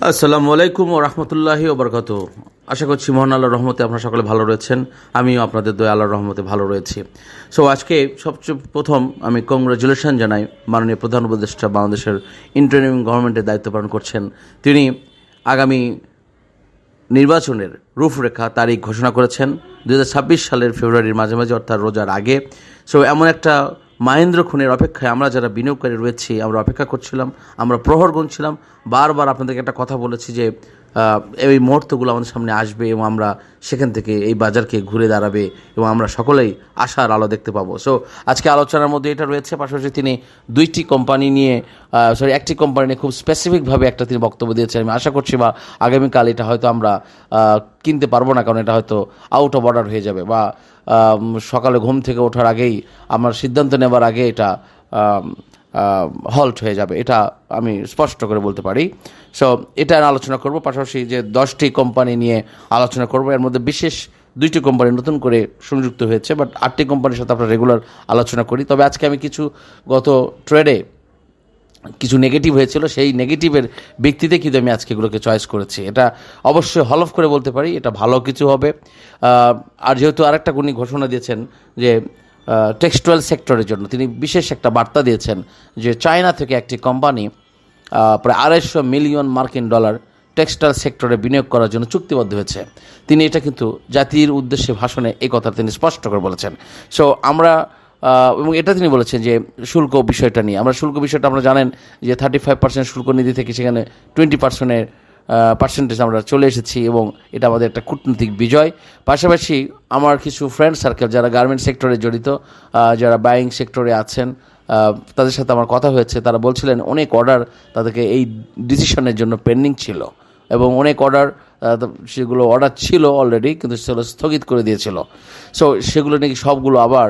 আসসালামু আলাইকুম ও রহমতুল্লাহি ওবরকাত আশা করছি মোহন আল্লাহর রহমতে আপনারা সকলে ভালো রয়েছেন। আমিও আপনাদের দয়া আল্লাহর রহমতে ভালো রয়েছি। সো আজকে সবচেয়ে প্রথম আমি কংগ্রাচুলেশন জানাই মাননীয় প্রধান উপদেষ্টা বাংলাদেশের ইন্টারিম গভর্নমেন্টের দায়িত্ব পালন করছেন। তিনি আগামী নির্বাচনের রূপরেখা, তারিখ ঘোষণা করেছেন। দু হাজার ছাব্বিশ সালের ফেব্রুয়ারির মাঝামাঝি অর্থাৎ রোজার আগে। সো এমন একটা মাহেন্দ্র খুনের অপেক্ষায় আমরা যারা বিনিয়োগকারী রয়েছি, আমরা অপেক্ষা করছিলাম, আমরা প্রহর গুনছিলাম বারবার আপনাদেরকে একটা কথা বলেছি যে এই মুহূর্তগুলো আমাদের সামনে আসবে এবং আমরা সেখান থেকে এই বাজারকে ঘুরে দাঁড়াবে এবং আমরা সকলেই আশার আলো দেখতে পাবো। সো আজকে আলোচনার মধ্যে এটা রয়েছে, পাশাপাশি তিনি দুইটি কোম্পানি নিয়ে সরি একটি কোম্পানি নিয়ে খুব স্পেসিফিকভাবে একটা তিনি বক্তব্য দিয়েছেন। আমি আশা করছি বা আগামীকাল এটা হয়তো আমরা কিনতে পারব না, কারণ এটা হয়তো আউট অফ অর্ডার হয়ে যাবে বা সকালে ঘুম থেকে ওঠার আগেই আমার সিদ্ধান্ত নেবার আগে এটা হল্ট হয়ে যাবে। এটা আমি স্পষ্ট করে বলতে পারি। সো এটা আলোচনা করব। পাশাপাশি যে দশটি কোম্পানি নিয়ে আলোচনা করব, এর মধ্যে বিশেষ দুইটি কোম্পানি নতুন করে সংযুক্ত হয়েছে বাট আটটি কোম্পানির সাথে আমরা রেগুলার আলোচনা করি। তবে আজকে আমি কিছু গত ট্রেডে কিছু নেগেটিভ হয়েছিল। সেই নেগেটিভের ভিত্তিতে কিন্তু আমি আজকে এগুলোকে চয়েস করেছি। এটা অবশ্যই হলফ করে বলতে পারি। এটা ভালো কিছু হবে। আর যেহেতু আরেকটা উনি ঘোষণা দিয়েছেন যে টেক্সটাইল সেক্টরের জন্য। তিনি বিশেষ একটা বার্তা দিয়েছেন যে চায়না থেকে একটি কোম্পানি প্রায় আড়াইশো মিলিয়ন মার্কিন ডলার টেক্সটাইল সেক্টরে বিনিয়োগ করার জন্য চুক্তিবদ্ধ হয়েছে। তিনি এটা কিন্তু জাতির উদ্দেশ্যে ভাষণে এই কথা তিনি স্পষ্ট করে বলেছেন। সো আমরা এবং এটা তিনি বলেছেন যে শুল্ক বিষয়টা নিয়ে। আমরা শুল্ক বিষয়টা আমরা জানেন যে থার্টি ফাইভ পার্সেন্ট শুল্ক নীতি থেকে সেখানে টোয়েন্টি পার্সেন্টের পার্সেন্টেজ আমরা চলে এসেছি এবং এটা আমাদের একটা কূটনৈতিক বিজয়। পাশাপাশি আমার কিছু ফ্রেন্ড সার্কেল যারা গার্মেন্ট সেক্টরে জড়িত যারা বাইং সেক্টরে আছেন তাদের সাথে আমার কথা হয়েছে। তারা বলছিলেন অনেক অর্ডার তাদেরকে এই ডিসিশনের জন্য পেন্ডিং ছিল এবং অনেক অর্ডার সেগুলো অর্ডার ছিল অলরেডি কিন্তু সেগুলো স্থগিত করে দিয়েছিল। সো সেগুলো নাকি সবগুলো আবার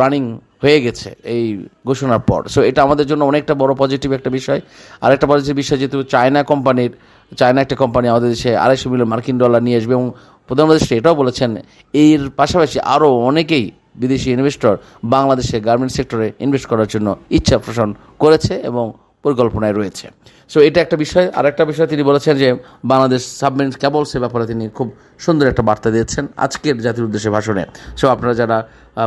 রানিং হয়ে গেছে এই ঘোষণার পর। সো এটা আমাদের জন্য অনেকটা বড় পজিটিভ একটা বিষয়। আর একটা পজিটিভ বিষয় যেহেতু চায়না কোম্পানির চায়না একটা কোম্পানি আমাদের দেশে আড়াইশো মিলিয়ন মার্কিন ডলার নিয়ে আসবে এবং প্রধানমন্ত্রী এটাও বলেছেন, এর পাশাপাশি আরও অনেকেই বিদেশি ইনভেস্টর বাংলাদেশে গার্মেন্ট সেক্টরে ইনভেস্ট করার জন্য ইচ্ছা পোষণ করেছে এবং পরিকল্পনায় রয়েছে। সো এটা একটা বিষয়। আর একটা বিষয় তিনি বলেছেন যে, বাংলাদেশ সাবমেরিন ক্যাবলসের ব্যাপারে তিনি খুব সুন্দর একটা বার্তা দিয়েছেন আজকের জাতির উদ্দেশ্যে ভাষণে। সো আপনারা যারা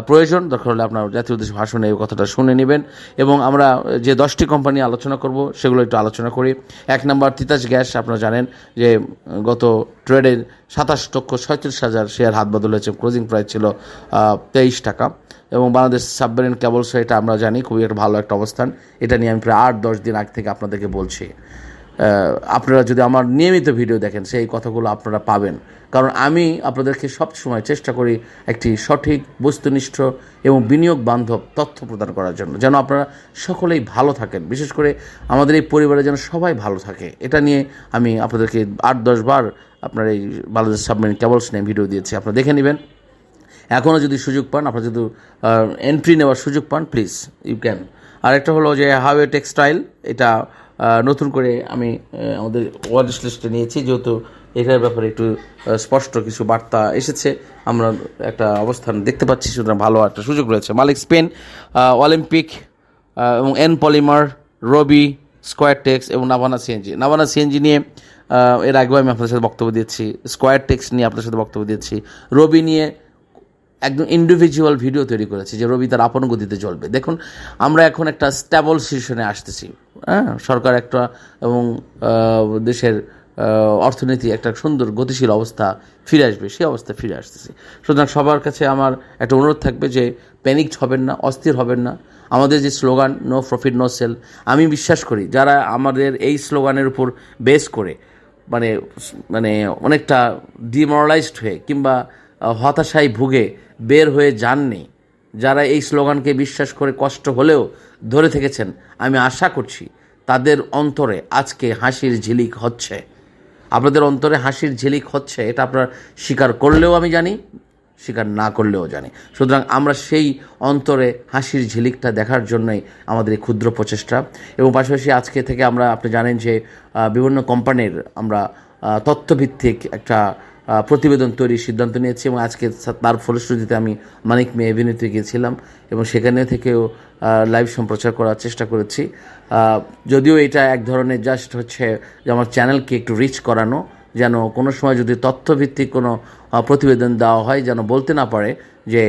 প্রয়োজন, দরকার হলে আপনার জাতির উদ্দেশ্যে ভাষণে এই কথাটা শুনে নেবেন এবং আমরা যে দশটি কোম্পানি আলোচনা করব, সেগুলো একটু আলোচনা করি। এক নম্বর, তিতাস গ্যাস, আপনারা জানেন যে গত ট্রেডের সাতাশ লক্ষ ছয়ত্রিশ হাজার শেয়ার হাত বদল হয়েছে ক্লোজিং প্রাইস ছিল তেইশ টাকা। এবং বাংলাদেশ সাবমেরিন ক্যাবলস এটা আমরা জানি, খুবই একটা ভালো একটা অবস্থান। এটা নিয়ে আমি প্রায় আট দশ দিন আগ থেকে আপনাদেরকে বলছি। আপনারা যদি আমার নিয়মিত ভিডিও দেখেন, সেই কথাগুলো আপনারা পাবেন। কারণ আমি আপনাদেরকে সবসময় চেষ্টা করি একটি সঠিক, বস্তুনিষ্ঠ এবং বিনিয়োগ বান্ধব তথ্য প্রদান করার জন্য। যেন আপনারা সকলেই ভালো থাকেন। বিশেষ করে আমাদের এই পরিবারে যেন সবাই ভালো থাকে। এটা নিয়ে আমি আপনাদেরকে আট, দশ বার আপনার এই বাংলাদেশ সাবমেরিন কেবলস নিয়ে ভিডিও দিয়েছি। আপনারা দেখে নেবেন। এখনও যদি সুযোগ পান, আপনারা যদি এন্ট্রি নেওয়ার সুযোগ পান প্লিজ ইউ ক্যান আরেকটা হলো যে হাওয়ে টেক্সটাইল। এটা নতুন করে আমি আমাদের ওয়ার্ডস লিস্টে নিয়েছি, যেহেতু এটার ব্যাপারে একটু স্পষ্ট কিছু বার্তা এসেছে। আমরা একটা অবস্থান দেখতে পাচ্ছি, সুতরাং ভালো একটা সুযোগ রয়েছে। মালিক স্পেন অলিম্পিক এবং N polymer Robi square tex এবং নাভানা সিএনজি নাভানা সিএনজি নিয়ে এর আগেও আমি আপনাদের সাথে বক্তব্য দিয়েছি স্কোয়ার টেক্স নিয়ে আপনাদের সাথে বক্তব্য দিয়েছি, রবি নিয়ে একদম ইন্ডিভিজুয়াল ভিডিও তৈরি করেছি যে রবি তার আপন গতিতে চলবে। দেখুন, আমরা এখন একটা স্ট্যাবল সিচুয়েশনে আসতেছি। হ্যাঁ সরকার একটা এবং দেশের অর্থনীতি একটা সুন্দর গতিশীল অবস্থা ফিরে আসবে, সেই অবস্থা ফিরে আসতেছি। সুতরাং সবার কাছে আমার একটা অনুরোধ থাকবে যে প্যানিকড হবেন না, অস্থির হবেন না। আমাদের যে slogan no profit no sale আমি বিশ্বাস করি, যারা আমাদের এই স্লোগানের উপর বেস করে মানে মানে অনেকটা ডিমোরালাইজড হয়ে কিংবা হতাশায় ভুগে বের হয়ে যাননি। যারা এই স্লোগানকে বিশ্বাস করে কষ্ট হলেও ধরে থেকেছেন, আমি আশা করছি তাদের অন্তরে আজকে হাসির ঝিলিক হচ্ছে। আপনাদের অন্তরে হাসির ঝিলিক হচ্ছে, এটা আপনার স্বীকার করলেও আমি জানি, স্বীকার না করলেও জানি। সুতরাং আমরা সেই অন্তরে হাসির ঝিলিকটা দেখার জন্যই আমাদের এই ক্ষুদ্র প্রচেষ্টা। এবং পাশাপাশি আজকে থেকে আমরা, আপনি জানেন যে বিভিন্ন কোম্পানির আমরা তথ্যভিত্তিক একটা প্রতিবেদন তৈরির সিদ্ধান্ত নিয়েছি এবং আজকে তার ফলশ্রুতিতে আমি মানিক মে এভিনিউতে গিয়েছিলাম এবং সেখানে থেকেও লাইভ সম্প্রচার করার চেষ্টা করেছি। যদিও এটা এক ধরনের জাস্ট হচ্ছে যে আমার চ্যানেলকে একটু রিচ করানো, যেন কোনো সময় যদি তথ্যভিত্তিক কোনো প্রতিবেদন দেওয়া হয়, যেন বলতে না পারে যে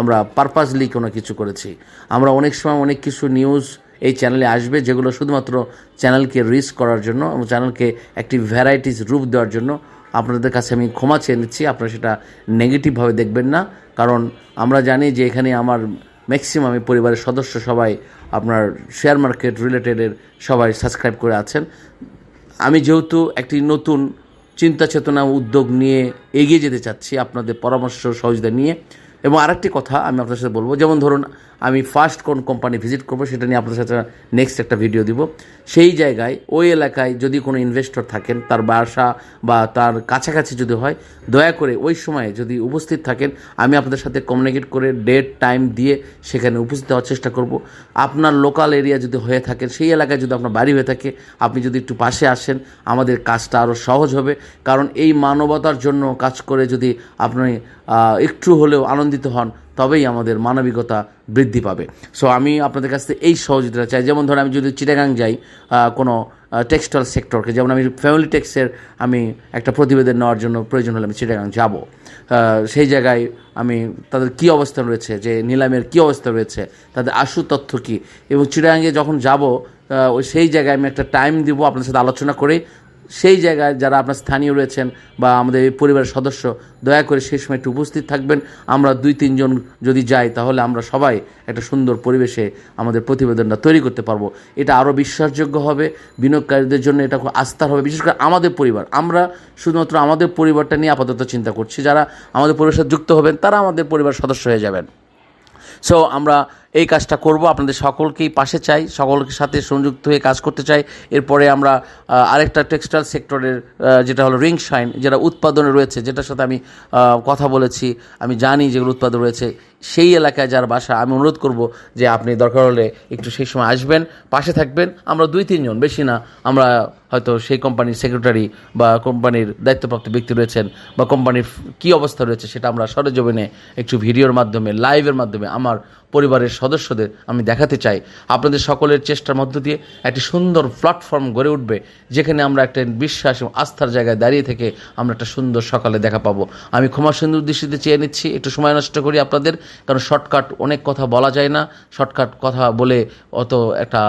আমরা পারপাসলি কোনো কিছু করেছি। আমরা অনেক সময় অনেক কিছু নিউজ এই চ্যানেলে আসবে, যেগুলো শুধুমাত্র চ্যানেলকে রিচ করার জন্য এবং চ্যানেলকে একটি ভ্যারাইটিস রূপ দেওয়ার জন্য আপনাদের কাছে আমি ক্ষমা চেয়ে নিচ্ছি, আপনারা সেটা নেগেটিভভাবে দেখবেন না। কারণ আমরা জানি যে এখানে আমার ম্যাক্সিমাম পরিবারের সদস্য সবাই, আপনার শেয়ার মার্কেট রিলেটেডের সবাই সাবস্ক্রাইব করে আছেন। আমি যেহেতু একটি নতুন চিন্তা চেতনা উদ্যোগ নিয়ে এগিয়ে যেতে চাচ্ছি আপনাদের পরামর্শ সহযোগিতা নিয়ে। এবং আরেকটি কথা আমি আপনার সাথে বলব, যেমন ধরুন আমি ফার্স্ট কোন কোম্পানি ভিজিট করব সেটা নিয়ে আপনার সাথে নেক্সট একটা ভিডিও দিব। সেই জায়গায়, ওই এলাকায় যদি কোনো ইনভেস্টর থাকেন, তার বাসা বা তার কাছাকাছি যদি হয়, দয়া করে ওই সময়ে যদি উপস্থিত থাকেন, আমি আপনাদের সাথে কমিউনিকেট করে ডেট টাইম দিয়ে সেখানে উপস্থিত হওয়ার চেষ্টা করব। আপনার লোকাল এরিয়া যদি হয়ে থাকে, সেই এলাকায় যদি আপনার বাড়ি হয়ে থাকে, আপনি যদি একটু পাশে আসেন, আমাদের কাজটা আরও সহজ হবে। কারণ এই মানবতার জন্য কাজ করে যদি আপনি একটু হলেও আনন্দিত হন তবেই আমাদের মানবিকতা বৃদ্ধি পাবে। সো আমি আপনাদের কাছ থেকে এই সহযোগিতা চাই। যেমন ধরুন, আমি যদি চিটাগাং যাই কোনো টেক্সটাইল সেক্টরকে যেমন আমি ফ্যামিলি টেক্সের আমি একটা প্রতিবেদন নেওয়ার জন্য প্রয়োজন হলে আমি চিটাগাং যাব। সেই জায়গায় আমি তাদের কি অবস্থা রয়েছে, যে নিলামের কি অবস্থা রয়েছে, তাদের আশু তথ্য কী? এবং চিটাগাঙ্গে যখন যাব ওই সেই জায়গায় আমি একটা টাইম দিব আপনার সাথে আলোচনা করে সেই জায়গায় যারা আপনার স্থানীয় রয়েছেন বা আমাদের এই পরিবারের সদস্য, দয়া করে সেই সময় একটু উপস্থিত থাকবেন। আমরা দুই, তিনজন যদি যাই, তাহলে আমরা সবাই একটা সুন্দর পরিবেশে আমাদের প্রতিবেদনটা তৈরি করতে পারব। এটা আরও বিশ্বাসযোগ্য হবে, বিনিয়োগকারীদের জন্য এটা খুব আস্থার হবে, বিশেষ করে আমাদের পরিবার। আমরা শুধুমাত্র আমাদের পরিবারটা নিয়ে আপাতত চিন্তা করছি। যারা আমাদের পরিবারের যুক্ত হবেন, তারা আমাদের পরিবার সদস্য হয়ে যাবেন। সো আমরা এই কাজটা করব, আপনাদের সকলকেই পাশে চাই সকলের সাথে সংযুক্ত হয়ে কাজ করতে চাই। এরপরে আমরা আরেকটা টেক্সটাইল সেক্টরের যেটা হলো রিং শাইন, যেটা উৎপাদনে রয়েছে, যেটার সাথে আমি কথা বলেছি, আমি জানি যেগুলো উৎপাদন রয়েছে, সেই এলাকায় যার বাসা আমি অনুরোধ করব যে আপনি দরকার হলে একটু সেই সময় আসবেন, পাশে থাকবেন। আমরা দুই, তিনজন, বেশি না, আমরা হয়তো সেই কোম্পানির সেক্রেটারি বা কোম্পানির দায়িত্বপ্রাপ্ত ব্যক্তি রয়েছেন বা কোম্পানির কী অবস্থা রয়েছে সেটা আমরা সরেজমিনে একটু ভিডিওর মাধ্যমে লাইভের মাধ্যমে আমার পরিবারের সদস্যদের আমি দেখাতে চাই। আপনাদের সকলের চেষ্টার মধ্য দিয়ে একটি সুন্দর প্ল্যাটফর্ম গড়ে উঠবে, যেখানে আমরা একটা বিশ্বাস এবং আস্থার জায়গায় দাঁড়িয়ে থেকে আমরা একটা সুন্দর সকালে দেখা পাবো। আমি ক্ষমা সুন্দর দৃষ্টিতে চেয়ে নিচ্ছি, একটু সময় নষ্ট করি আপনাদের, কারণ শর্টকাট অনেক কথা বলা যায় না, শর্টকাট কথা বলে অত একটা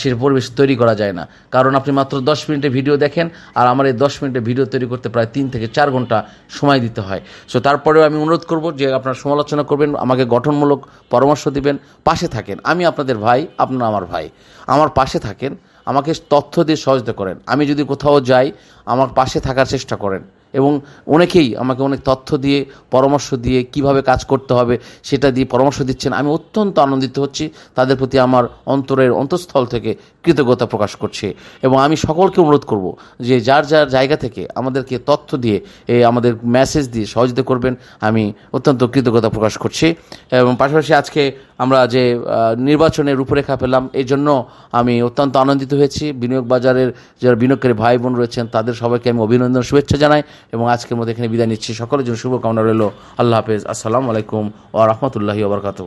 সে পরিবেশ তৈরি করা যায় না। কারণ আপনি মাত্র দশ মিনিটে ভিডিও দেখেন, আর আমার এই দশ মিনিটে ভিডিও তৈরি করতে প্রায় তিন থেকে চার ঘণ্টা সময় দিতে হয়। সো তারপরেও আমি অনুরোধ করব যে আপনারা সমালোচনা করবেন, আমাকে গঠনমূলক পরামর্শ দিবেন, পাশে থাকেন। আমি আপনাদের ভাই, আপনারা আমার ভাই। আমার পাশে থাকেন, আমাকে তথ্য দিয়ে সহযোগিতা করেন। আমি যদি কোথাও যাই, আমার পাশে থাকার চেষ্টা করেন। এবং অনেকেই আমাকে অনেক তথ্য দিয়ে, পরামর্শ দিয়ে কীভাবে কাজ করতে হবে সেটা দিয়ে পরামর্শ দিচ্ছেন। আমি অত্যন্ত আনন্দিত হচ্ছি, তাদের প্রতি আমার অন্তরের অন্তঃস্থল থেকে কৃতজ্ঞতা প্রকাশ করছি এবং আমি সকলকে অনুরোধ করব যে যার যার জায়গা থেকে আমাদেরকে তথ্য দিয়ে, এ আমাদের মেসেজ দিয়ে সহযোগিতা করবেন, আমি অত্যন্ত কৃতজ্ঞতা প্রকাশ করছি এবং পাশাপাশি আজকে আমরা যে নির্বাচনের রূপরেখা পেলাম এই জন্য আমি অত্যন্ত আনন্দিত হয়েছি। বিনিয়োগ বাজারের যারা বিনিয়োগকারী ভাই বোন রয়েছেন, তাদের সবাইকে আমি অভিনন্দন, শুভেচ্ছা জানাই এবং আজকের মধ্যে এখানে বিদায় নিচ্ছি। সকলের জন্য শুভকামনা রইল। আল্লাহ হাফেজ। আসসালামু আলাইকুম ও রহমতুল্লাহি ওবরকাতু